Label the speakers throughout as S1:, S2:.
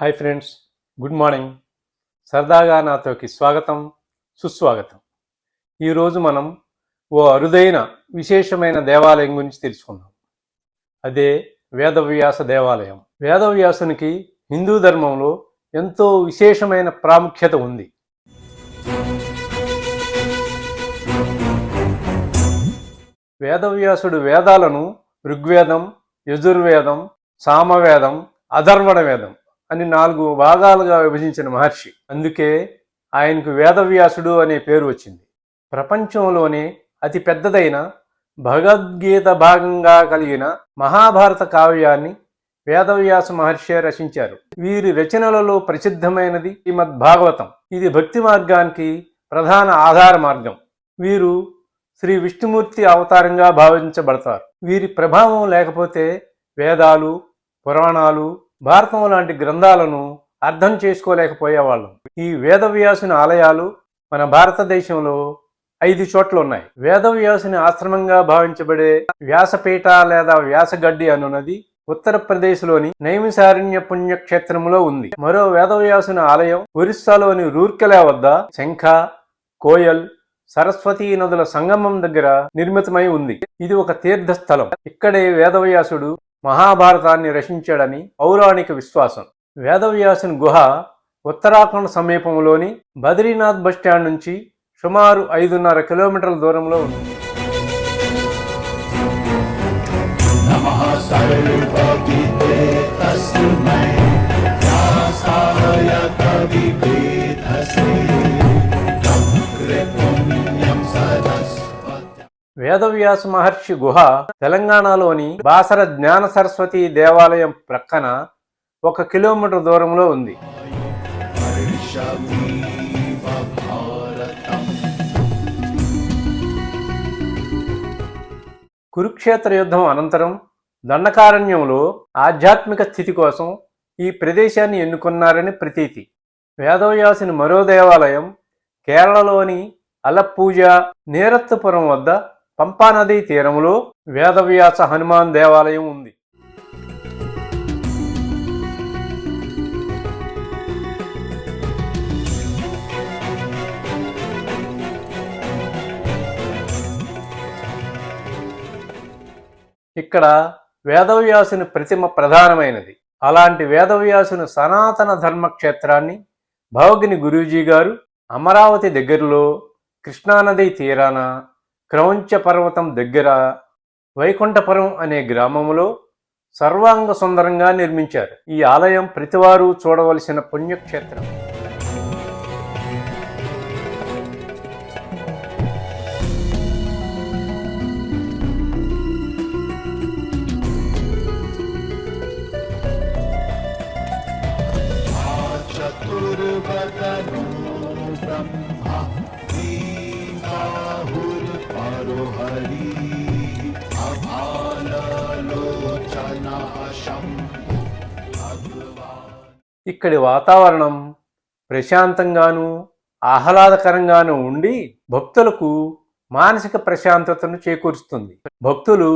S1: Hi friends good morning. సరదాగా నాతోకి స్వాగతం సుస్వాగతం. ఈరోజు మనం ఓ అరుదైన విశేషమైన దేవాలయం గురించి తెలుసుకుందాం. అదే వేదవ్యాస దేవాలయం. వేదవ్యాసునికి హిందూ ధర్మంలో ఎంతో విశేషమైన ప్రాముఖ్యత ఉంది. వేదవ్యాసుడు వేదాలను ఋగ్వేదం యజుర్వేదం సామవేదం అధర్వణ వేదం అని నాలుగు భాగాలుగా విభజించిన మహర్షి. అందుకే ఆయనకు వేదవ్యాసుడు అనే పేరు వచ్చింది. ప్రపంచంలోనే అతి పెద్దదైన భగవద్గీత భాగంగా కలిగిన మహాభారత కావ్యాన్ని వేదవ్యాస మహర్షి రచించారు. వీరి రచనలలో ప్రసిద్ధమైనది శ్రీమద్భాగవతం. ఇది భక్తి మార్గానికి ప్రధాన ఆధార మార్గం. వీరు శ్రీ విష్ణుమూర్తి అవతారంగా భావించబడతారు. వీరి ప్రభావం లేకపోతే వేదాలు పురాణాలు భారతం లాంటి గ్రంథాలను అర్థం చేసుకోలేకపోయేవాళ్ళం. ఈ వేదవ్యాసుని ఆలయాలు మన భారతదేశంలో ఐదు చోట్ల ఉన్నాయి. వేదవ్యాసుని ఆశ్రమంగా భావించబడే వ్యాసపీఠ లేదా వ్యాసగడ్డి అనున్నది ఉత్తరప్రదేశ్లోని నైమిసారణ్య పుణ్యక్షేత్రంలో ఉంది. మరో వేదవ్యాసుని ఆలయం ఒరిస్సాలోని రూర్కెలా వద్ద శంఖ కోయల్ సరస్వతీ నదుల సంగమం దగ్గర నిర్మితమై ఉంది. ఇది ఒక తీర్థ స్థలం ఇక్కడే వేదవ్యాసుడు మహాభారతాన్ని రచించాడని పౌరాణిక విశ్వాసం. వేదవ్యాసుని గుహ ఉత్తరాఖండ్ సమీపంలోని బద్రీనాథ్ బస్టాండ్ నుంచి సుమారు ఐదున్నర కిలోమీటర్ల దూరంలో ఉంది. వేదవ్యాస మహర్షి గుహ తెలంగాణలోని బాసర జ్ఞాన సరస్వతి దేవాలయం ప్రక్కన ఒక కిలోమీటర్ దూరంలో ఉంది. కురుక్షేత్ర యుద్ధం అనంతరం దండకారణ్యంలో ఆధ్యాత్మిక స్థితి కోసం ఈ ప్రదేశాన్ని ఎన్నుకున్నారని ప్రతీతి. వేదవ్యాసిని మరో దేవాలయం కేరళలోని అలప్పూజ నేరత్తుపురం వద్ద పంపానదీ తీరంలో వేదవ్యాస హనుమాన్ దేవాలయం ఉంది. ఇక్కడ వేదవ్యాసుని ప్రతిమ ప్రధానమైనది. అలాంటి వేదవ్యాసుని సనాతన ధర్మక్షేత్రాన్ని భవగిని గురూజీ గారు అమరావతి దగ్గరలో కృష్ణానది తీరాన క్రౌంచ పర్వతం దగ్గర వైకుంఠపురం అనే గ్రామంలో సర్వాంగ సుందరంగా నిర్మించారు. ఈ ఆలయం ప్రతివారు చూడవలసిన పుణ్యక్షేత్రం. ఇక్కడి వాతావరణం ప్రశాంతంగాను ఆహ్లాదకరంగాను ఉండి భక్తులకు మానసిక ప్రశాంతతను చేకూరుస్తుంది. భక్తులు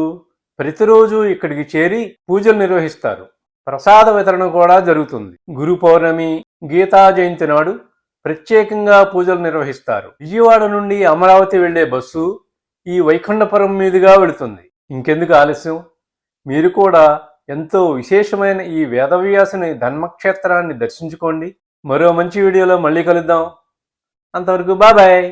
S1: ప్రతిరోజు ఇక్కడికి చేరి పూజలు నిర్వహిస్తారు. ప్రసాద వితరణ కూడా జరుగుతుంది. గురు పౌర్ణమి గీతా జయంతి నాడు ప్రత్యేకంగా పూజలు నిర్వహిస్తారు. విజయవాడ నుండి అమరావతి వెళ్ళే బస్సు ఈ వైకుంఠపురం మీదుగా వెళుతుంది. ఇంకెందుకు ఆలస్యం? మీరు కూడా ఎంతో విశేషమైన ఈ వేదవ్యాసుని ధర్మక్షేత్రాన్ని దర్శించుకోండి. మరో మంచి వీడియోలో మళ్ళీ కలుద్దాం. అంతవరకు బాబాయ్